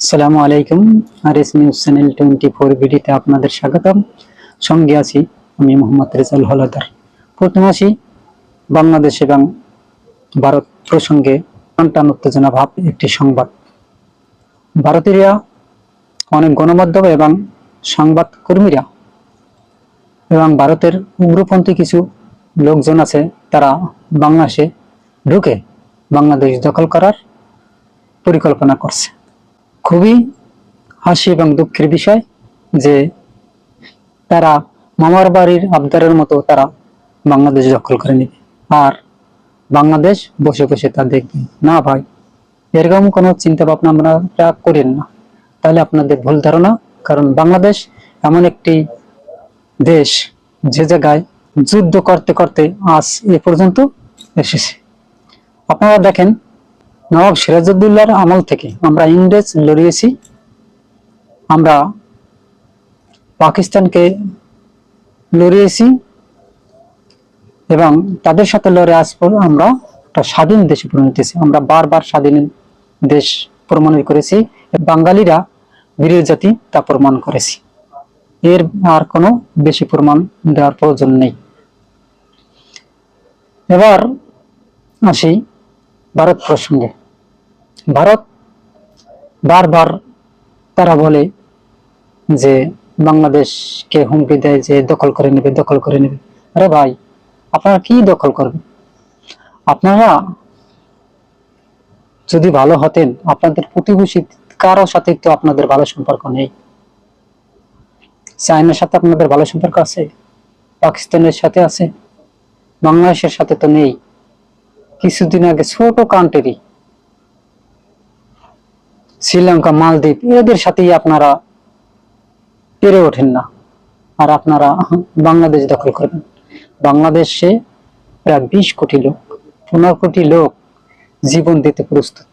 আসসালামু আলাইকুম R S news channel twenty four বিডিতে আপনাদের স্বাগতম। সঙ্গে আছি আমি মোহাম্মদ রেজাল হলাদার। প্রথমে আসি, বাংলাদেশ এবং ভারত প্রসঙ্গে টান উত্তেজনা ভাব একটি সংবাদ। ভারতীয়রা, অনেক গণমাধ্যম এবং সংবাদ কর্মীরা এবং ভারতের উগ্রপন্থী কিছু লোকজন আছে, তারা বাংলাদেশে ঢুকে বাংলাদেশ দখল করার পরিকল্পনা করছে। খুবই হাসি এবং দুঃখের বিষয় যে তারা মামার বাড়ির আবদারের মতো তারা বাংলাদেশ দখল করে নেবে। আর বাংলাদেশ বসে বসে তা দেখবে। না ভাই, এরকম কোনো চিন্তা ভাবনা আমরা করেন না। তাহলে আপনাদের ভুল ধারণা, কারণ বাংলাদেশ এমন একটি দেশ যে জায়গায় যুদ্ধ করতে করতে আজ এ পর্যন্ত এসেছে। আপনারা দেখেন নবাব সিরাজউদ্দৌলার আমল থেকে আমরা ইংরেজ লড়িয়েছি। আমরা পাকিস্তানকে লড়িয়েছি এবং তাদের সাথে লড়ে আজ পর আমরা একটা স্বাধীন দেশে পরিণত হয়েছি। আমরা বারবার স্বাধীন দেশ প্রমাণ করেছি। বাঙালিরা বীরের জাতি, তা প্রমাণ করেছি। এর আর কোনো বেশি প্রমাণ দেওয়ার প্রয়োজন নেই। এবার আসি ভারত প্রসঙ্গে। ভারত বারবার তারা বলে যে বাংলাদেশকে হুমকি দেয় যে দখল করে নেবে, দখল করে নেবে। আরে ভাই, আপনারা কি দখল করবেন? আপনারা যদি ভালো হতেন, আপনাদের প্রতিবেশী কারও সাথে তো আপনাদের ভালো সম্পর্ক নেই। চায়নার সাথে আপনাদের ভালো সম্পর্ক আছে? পাকিস্তানের সাথে আছে? বাংলাদেশের সাথে তো নেই। কিছুদিন আগে ছোট কান্ট্রি শ্রীলঙ্কা, মালদ্বীপ, এদের সাথেই আপনারা পেরে ওঠেন না। আর আপনারা বাংলাদেশ দখল করবেন। বাংলাদেশে প্রায় বিশ কোটি লোক, পনেরো কোটি লোক জীবন দিতে প্রস্তুত।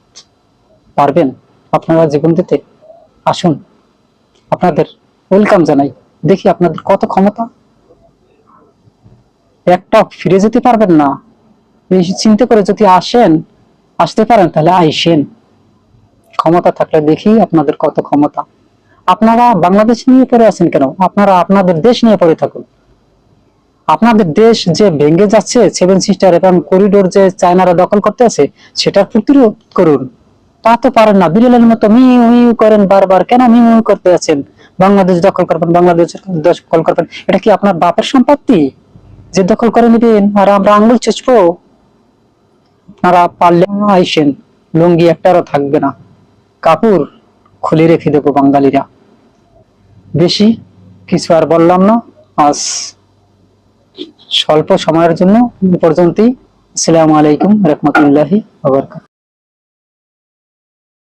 পারবেন আপনারা জীবন দিতে? আসুন, আপনাদের ওয়েলকাম জানাই। দেখি আপনাদের কত ক্ষমতা। একটা ফিরে যেতে পারবেন না। চিন্তা করে যদি আসেন, আসতে পারেন, তাহলে আইসেন। ক্ষমতা থাকলে দেখি আপনাদের কত ক্ষমতা। আপনারা বাংলাদেশ নিয়ে পড়ে আছেন কেন? আপনারা আপনাদের দেশ নিয়ে পড়ে থাকুন। আপনাদের দেশ যে ভেঙে যাচ্ছে সেভেন সিস্টার এবং করিডোর যে চায়নারা দখল করতে আছে, সেটার প্রতিরোধ করুন। তা তো পারেন না। বিড়ালের মতো মিউ মিউ করেন বারবার। কেন মিউ করতে আছেন? বাংলাদেশ দখল করবেন, বাংলাদেশ দখল করবেন। এটা কি আপনার বাপের সম্পত্তি? যে দখল করে নেবেন। আর আমরা আঙ্গুল চেঁচবো আপনারা পারলে আইসেন, লুঙ্গি একটারও থাকবে না। কাপড় খুলে রেখে দেবো বাঙালিরা। বেশি কিছু আর বললাম না। আজ স্বল্প সময়ের জন্য পর্যন্তই। আসসালামু আলাইকুম রহমতুল্লাহি আবরকাত